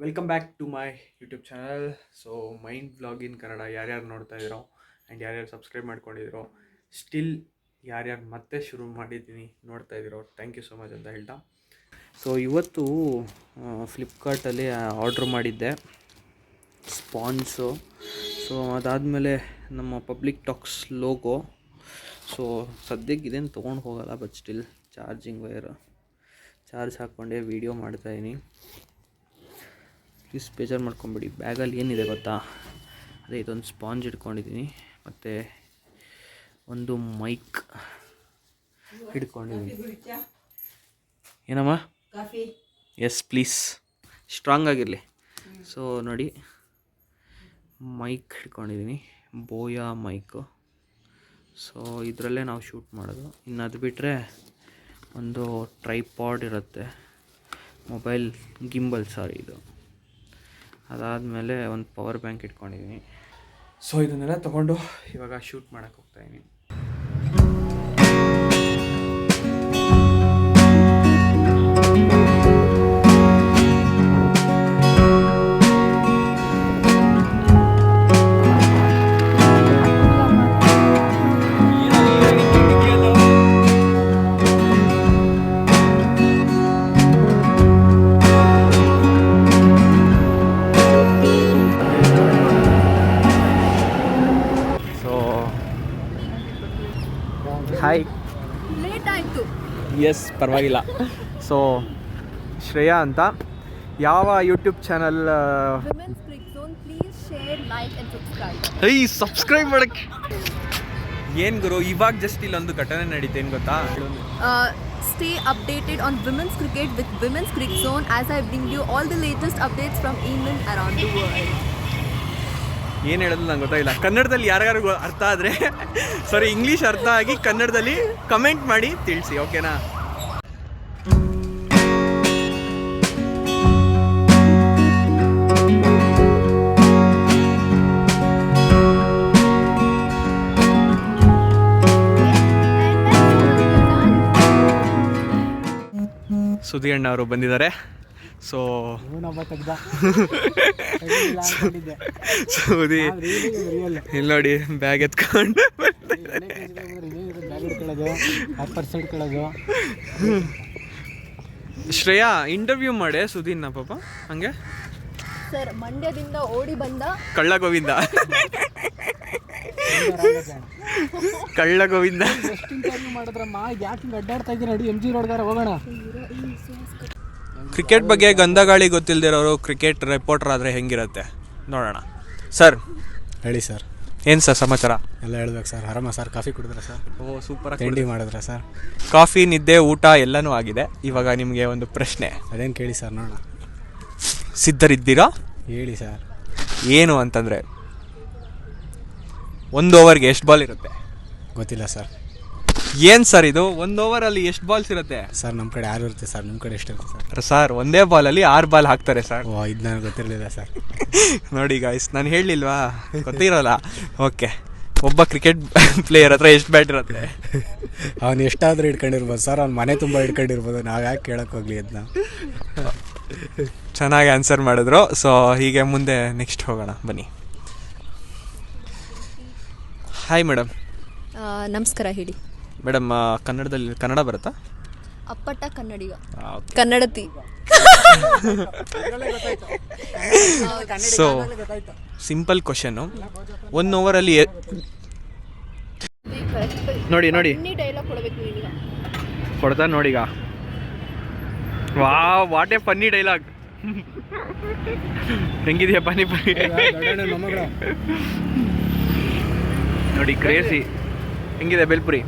Welcome back to my YouTube channel so mind vlog in Kannada ಯಾರ್ಯಾರು ನೋಡ್ತಾ ಇದ್ದೀರೋ and ಯಾರ್ಯಾರು ಸಬ್ಸ್ಕ್ರೈಬ್ ಮಾಡ್ಕೊಂಡಿದ್ದೀರೋ ಸ್ಟಿಲ್ ಯಾರ್ಯಾರು ಮತ್ತೆ ಶುರು ಮಾಡಿದ್ದೀನಿ ನೋಡ್ತಾ ಇದ್ದೀರೋ ಥ್ಯಾಂಕ್ ಯು ಸೊ ಮಚ್ ಅಂತ ಹೇಳ್ತಾ. ಸೊ ಇವತ್ತು ಫ್ಲಿಪ್ಕಾರ್ಟಲ್ಲಿ ಆರ್ಡ್ರ್ ಮಾಡಿದ್ದೆ. ಸ್ಪಾನ್ಸು ಸೊ ಅದಾದಮೇಲೆ ನಮ್ಮ ಪಬ್ಲಿಕ್ ಟಾಕ್ಸ್ ಲೋಗೋ ಸೊ ಸದ್ಯಕ್ಕೆ ಇದೇನು ತೊಗೊಂಡು ಹೋಗಲ್ಲ but still charging wire charge ಹಾಕ್ಕೊಂಡೆ video ಮಾಡ್ತಾಯಿದ್ದೀನಿ ಪ್ಲೀಸ್ ಬೇಜಾರು ಮಾಡ್ಕೊಂಬಿಡಿ. ಬ್ಯಾಗಲ್ಲಿ ಏನಿದೆ ಗೊತ್ತಾ? ಅದೇ ಇದೊಂದು ಸ್ಪಾಂಜ್ ಇಟ್ಕೊಂಡಿದ್ದೀನಿ ಮತ್ತು ಒಂದು ಮೈಕ್ ಹಿಡ್ಕೊಂಡಿದ್ದೀನಿ ಏನಮ್ಮ? ಎಸ್ ಪ್ಲೀಸ್ ಸ್ಟ್ರಾಂಗ್ ಆಗಿರಲಿ. ಸೊ ನೋಡಿ. ಮೈಕ್ ಹಿಡ್ಕೊಂಡಿದ್ದೀನಿ ಬೋಯಾ ಮೈಕು. ಸೊ ಇದರಲ್ಲೇ ನಾವು ಶೂಟ್ ಮಾಡೋದು. ಇನ್ನು ಅದು ಬಿಟ್ಟರೆ ಒಂದು ಟ್ರೈಪಾಡ್ ಇರುತ್ತೆ. ಮೊಬೈಲ್ ಗಿಂಬಲ್ ಸಾರಿ ಇದು. ಅದಾದಮೇಲೆ ಒಂದು ಪವರ್ ಬ್ಯಾಂಕ್ ಇಟ್ಕೊಂಡಿದ್ದೀನಿ ಸೊ ಇದನ್ನೆಲ್ಲ ತೊಗೊಂಡು ಇವಾಗ ಶೂಟ್ ಮಾಡೋಕ್ಕೆ ಹೋಗ್ತಾಯಿದ್ದೀನಿ ಹಾಯ್ ಎಸ್ ಪರವಾಗಿಲ್ಲ. ಸೊ ಶ್ರೇಯಾ ಅಂತ. ಯಾವ ಯೂಟ್ಯೂಬ್ ಚಾನಲ್ ಐ ಸಬ್ಸ್ಕ್ರೈಬ್ ಮಾಡಕ್ಕೆ. ಏನು ಗುರು ಇವಾಗ ಜಸ್ಟ್ ಇಲ್ಲೊಂದು ಘಟನೆ ನಡೀತೇನು ಗೊತ್ತಾ? Stay updated on women's cricket with women's Cricket zone as I bring you all the latest updates from England around the world ಏನು ಹೇಳೋದು ನಂಗೆ ಗೊತ್ತಾಗಿಲ್ಲ. ಕನ್ನಡದಲ್ಲಿ ಯಾರಿಗಾರು ಅರ್ಥ ಆದರೆ ಸಾರಿ ಇಂಗ್ಲೀಷ್ ಅರ್ಥ ಆಗಿ ಕನ್ನಡದಲ್ಲಿ ಕಮೆಂಟ್ ಮಾಡಿ ತಿಳಿಸಿ ಓಕೆನಾ ಸುದಿ ಅಣ್ಣ ಅವರು ಬಂದಿದ್ದಾರೆ. ಸೊ ಸೌದಿ ಇಲ್ಲಿ ನೋಡಿ ಬ್ಯಾಗ್ ಎತ್ಕೊಂಡು ಶ್ರೇಯಾ ಇಂಟರ್ವ್ಯೂ ಮಾಡೆ ಸುದೀನ್ನ ಪಾಪ ಹಂಗೆ? ಸರ್ ಮಂಡ್ಯದಿಂದ ಓಡಿ ಬಂದ. ಕಳ್ಳ ಗೋವಿಂದ ಕಳ್ಳ ಗೋವಿಂದ ಮಾಡಿದ್ರಮ್ಮ? ಯಾಕೆ ಹಿಂಗೆ ಅಡ್ಡಾಡ್ತಾ ಇದ್ದೀರಿ? ಎಂ ಎಂ ಜಿ ರೋಡ್ಗಾರ ಹೋಗೋಣ. ಕ್ರಿಕೆಟ್ ಬಗ್ಗೆ ಗಂಧಗಾಳಿ ಗೊತ್ತಿಲ್ದಿರೋರು ಕ್ರಿಕೆಟ್ ರಿಪೋರ್ಟರ್ ಆದರೆ ಹೆಂಗಿರುತ್ತೆ? ನೋಡೋಣ. ಸರ್. ಹೇಳಿ ಸರ್. ಏನು ಸರ್ ಸಮಾಚಾರ? ಎಲ್ಲ ಹೇಳ್ಬೇಕು ಸರ್. ಆರಾಮ ಸರ್? ಕಾಫಿ ಕುಡಿದ್ರೆ ಸರ್? ಓ ಸೂಪರ್ ತಿಂಡಿ ಮಾಡಿದ್ರೆ ಸರ್? ಕಾಫಿ ನಿದ್ದೆ ಊಟ ಎಲ್ಲನೂ ಆಗಿದೆ. ಇವಾಗ ನಿಮಗೆ ಒಂದು ಪ್ರಶ್ನೆ. ಅದೇನು ಕೇಳಿ ಸರ್ ನೋಡೋಣ. ಸಿದ್ಧರಿದ್ದೀರಾ? ಹೇಳಿ ಸರ್. ಏನು ಅಂತಂದರೆ ಒಂದು ಓವರ್ಗೆ ಎಷ್ಟು ಬಾಲ್ ಇರುತ್ತೆ? ಗೊತ್ತಿಲ್ಲ ಸರ್. ಏನು ಸರ್ ಇದು? ಒಂದ್ ಓವರ್ ಅಲ್ಲಿ ಎಷ್ಟು ಬಾಲ್ಸ್ ಇರುತ್ತೆ? ಸರ್ ನಮ್ಮ ಕಡೆ ಆರು ಇರುತ್ತೆ ಸರ್. ನಿಮ್ಮ ಕಡೆ ಎಷ್ಟಿರುತ್ತೆ ಸರ್? ಸರ್ ಒಂದೇ ಬಾಲಲ್ಲಿ ಆರು ಬಾಲ್ ಹಾಕ್ತಾರೆ ಸರ್. ಓ ಇದು ನನಗೆ ಗೊತ್ತಿರಲಿಲ್ಲ ಸರ್. ನೋಡಿ ಗಾಯ್ಸ್ ನಾನು ಹೇಳಿಲ್ವಾ ಗೊತ್ತಿರಲ್ಲ. ಓಕೆ ಒಬ್ಬ ಕ್ರಿಕೆಟ್ ಪ್ಲೇಯರ್ ಹತ್ರ ಎಷ್ಟು ಬ್ಯಾಟ್ ಇರುತ್ತೆ? ಅವ್ನು ಎಷ್ಟಾದರೂ ಇಟ್ಕೊಂಡಿರ್ಬೋದು ಸರ್ ಅವ್ನ ಮನೆ ತುಂಬ ಇಟ್ಕೊಂಡಿರ್ಬೋದು ನಾವು ಯಾಕೆ ಕೇಳಕ್ಕೆ ಹೋಗ್ಲಿ ಅದನ್ನ ಚೆನ್ನಾಗಿ ಆನ್ಸರ್ ಮಾಡಿದ್ರು. ಸೊ ಹೀಗೆ ಮುಂದೆ ನೆಕ್ಸ್ಟ್ ಹೋಗೋಣ. ಬನ್ನಿ. ಹಾಯ್ ಮೇಡಮ್ ನಮಸ್ಕಾರ ಹೇಳಿ. ಮೇಡಮ್ ಕನ್ನಡದಲ್ಲಿ ಕನ್ನಡ ಬರುತ್ತಾ? ಅಪ್ಪಟ್ಟ Kannadiga Kannadathi. So simple question one ಅಲ್ಲಿ ನೋಡಿ ನೋಡಿ. ಡೈಲಾಗ್ ನೋಡಿ ಈಗ ಕೊಡ್ತಾ ನೋಡಿಗ. ವಾ ವಾಟ್ ಎ ಫನ್ನಿ ಡೈಲಾಗ್ ಹೆಂಗಿದೆಯಾ ಪನಿ ನೋಡಿ ಕ್ರೇಸಿ ಹೆಂಗಿದೆ ಬೆಲ್ಪುರಿ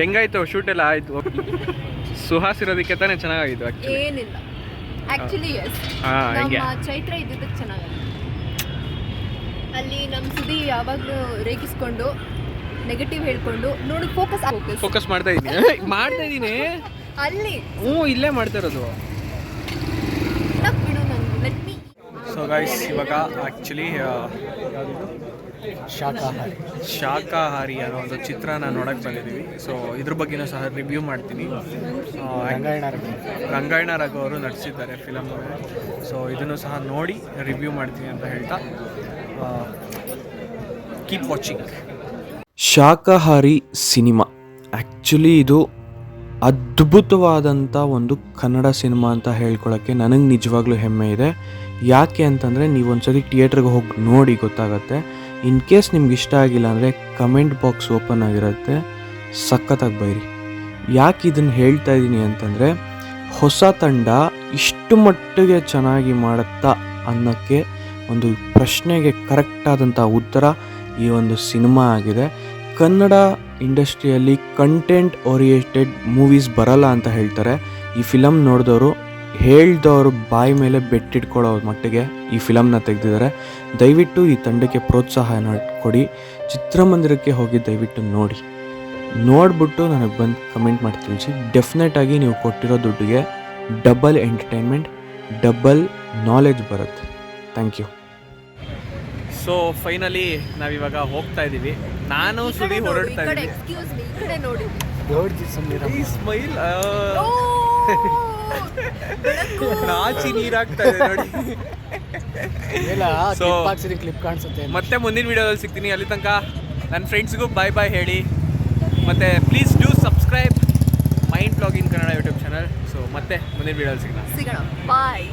ಹೆಂಗಾಯ್ತು? ಶೂಟ್ ಎಲ್ಲ ಆಯ್ತು. ಸುಹಾಸ್ ಇರೋದಕ್ಕೆ ತಾನೇ ಚೆನ್ನಾಗಾಗಿತ್ತು ಆಕ್ಚುಲಿ ಏನಿಲ್ಲ. ಆಕ್ಚುಲಿ ಎಸ್ ಹಾ ಹೆಂಗೆ. ನಮ್ಮ ಚೈತ್ರ ಇದ್ದಿದ್ದಕ್ಕೆ ಚೆನ್ನಾಗಿದೆ ಅಲ್ಲಿ ನಮ್ಮ ಸುದಿ ಯಾವಾಗಲೂ ರೇಗಿಸ್ಕೊಂಡು ನೆಗೆಟಿವ್ ಹೇಳ್ಕೊಂಡು ನೋಡಿ ಫೋಕಸ್ ಫೋಕಸ್ ಫೋಕಸ್ ಮಾಡ್ತಾ ಇದ್ದೀನಿ. ಮಾಡ್ತಾ ಇದ್ದೀನಿ. ಅಲ್ಲಿ. ಹ್ಞೂ ಇಲ್ಲೇ ಮಾಡ್ತಾ ಇರೋದು. ಬಿಡು ನನಗೆ ಲೆಟ್ ಮೀ ಸೊ ಗೈಸ್ ಇವಾಗ ಆ್ಯಕ್ಚುಲಿ ಶಾಖಾಹಾರಿ. ಶಾಕಾಹಾರಿ ಅನ್ನೋ ಒಂದು ಚಿತ್ರನ ನೋಡಕ್ಕೆ ಬಂದಿದ್ದೀವಿ. ಸೊ ಇದ್ರ ಬಗ್ಗೆನೂ ಸಹ ರಿವ್ಯೂ ಮಾಡ್ತೀನಿ. ರಂಗಾಯಣ ರಂಗಾಯಣ ರಘು ಅವರು ನಟಿಸಿದ್ದಾರೆ ಫಿಲಮ್ ಸೊ ಇದನ್ನು ಸಹ ನೋಡಿ ರಿವ್ಯೂ ಮಾಡ್ತೀನಿ ಅಂತ ಹೇಳ್ತಾ keep watching Shakahari cinema. Actually ಇದು ಅದ್ಭುತವಾದಂಥ ಒಂದು ಕನ್ನಡ ಸಿನಿಮಾ ಅಂತ ಹೇಳ್ಕೊಳ್ಳೋಕ್ಕೆ ನನಗೆ ನಿಜವಾಗ್ಲೂ ಹೆಮ್ಮೆ ಇದೆ. ಯಾಕೆ ಅಂತಂದರೆ ನೀವು ಸರಿ ಥಿಯೇಟ್ರಿಗೆ ಹೋಗಿ ನೋಡಿ ಗೊತ್ತಾಗತ್ತೆ. ಇನ್ ಕೇಸ್ ನಿಮ್ಗೆ ಇಷ್ಟ ಆಗಿಲ್ಲ ಅಂದರೆ ಕಮೆಂಟ್ ಬಾಕ್ಸ್ ಓಪನ್ ಆಗಿರುತ್ತೆ, ಸಖತ್ತಾಗಿ ಬೈರಿ. ಯಾಕೆ ಇದನ್ನು ಹೇಳ್ತಾ ಇದ್ದೀನಿ ಅಂತಂದರೆ, ಹೊಸ ತಂಡ ಇಷ್ಟು ಮಟ್ಟಿಗೆ ಚೆನ್ನಾಗಿ ಮಾಡುತ್ತಾ ಅನ್ನೋಕ್ಕೆ ಒಂದು ಪ್ರಶ್ನೆಗೆ ಕರೆಕ್ಟಾದಂಥ ಉತ್ತರ ಈ ಒಂದು ಸಿನಿಮಾ ಆಗಿದೆ. ಕನ್ನಡ ಇಂಡಸ್ಟ್ರಿಯಲ್ಲಿ ಕಂಟೆಂಟ್ ಓರಿಯೆಂಟೆಡ್ ಮೂವೀಸ್ ಬರಲ್ಲ ಅಂತ ಹೇಳ್ತಾರೆ. ಈ ಫಿಲಮ್ ನೋಡಿದವರು ಹೇಳ್ದವ್ರ ಬಾಯಿ ಮೇಲೆ ಬೆಟ್ಟಿಟ್ಕೊಳ್ಳೋ ಮಟ್ಟಿಗೆ ಈ ಫಿಲಮ್ನ ತೆಗೆದಿದ್ದಾರೆ. ದಯವಿಟ್ಟು ಈ ತಂಡಕ್ಕೆ ಪ್ರೋತ್ಸಾಹ ಕೊಡಿ. ಚಿತ್ರಮಂದಿರಕ್ಕೆ ಹೋಗಿ ದಯವಿಟ್ಟು ನೋಡಿ. ನೋಡ್ಬಿಟ್ಟು ನನಗೆ ಬಂದು ಕಮೆಂಟ್ ಮಾಡಿ ತಿಳಿಸಿ. ಡೆಫಿನೆಟಾಗಿ ನೀವು ಕೊಟ್ಟಿರೋ ದುಡ್ಡಿಗೆ ಡಬಲ್ ಎಂಟರ್ಟೈನ್ಮೆಂಟ್ ಡಬಲ್ ನಾಲೆಜ್ ಬರುತ್ತೆ. ಥ್ಯಾಂಕ್ ಯು ಸೊ ಫೈನಲಿ ನಾವಿವಾಗ ಹೋಗ್ತಾ ಇದ್ದೀವಿ. ನಾನು ಸುದಿ ಹೊರಡ್ತಾ ಇದ್ದೀನಿ. ಸ್ಮೈಲ್ ನಾಚಿ ನೀರಾಗ್ತಾ ಇದೆ ನೋಡಿ. So- ಕ್ಲಿಪ್ ಕಾಣಿಸುತ್ತೆ. ಮತ್ತೆ ಮುಂದಿನ ವಿಡಿಯೋದಲ್ಲಿ ಸಿಗ್ತೀನಿ ಅಲ್ಲಿ ತನಕ. ನನ್ನ ಫ್ರೆಂಡ್ಸ್ಗೂ ಬಾಯ್ ಬಾಯ್ ಹೇಳಿ. ಮತ್ತು please do subscribe mind blog in Kannada YouTube channel so ಮತ್ತೆ ಮುಂದಿನ ವಿಡಿಯೋದಲ್ಲಿ ಸಿಗೋಣ. ಸಿಗೋಣ ಬಾಯ್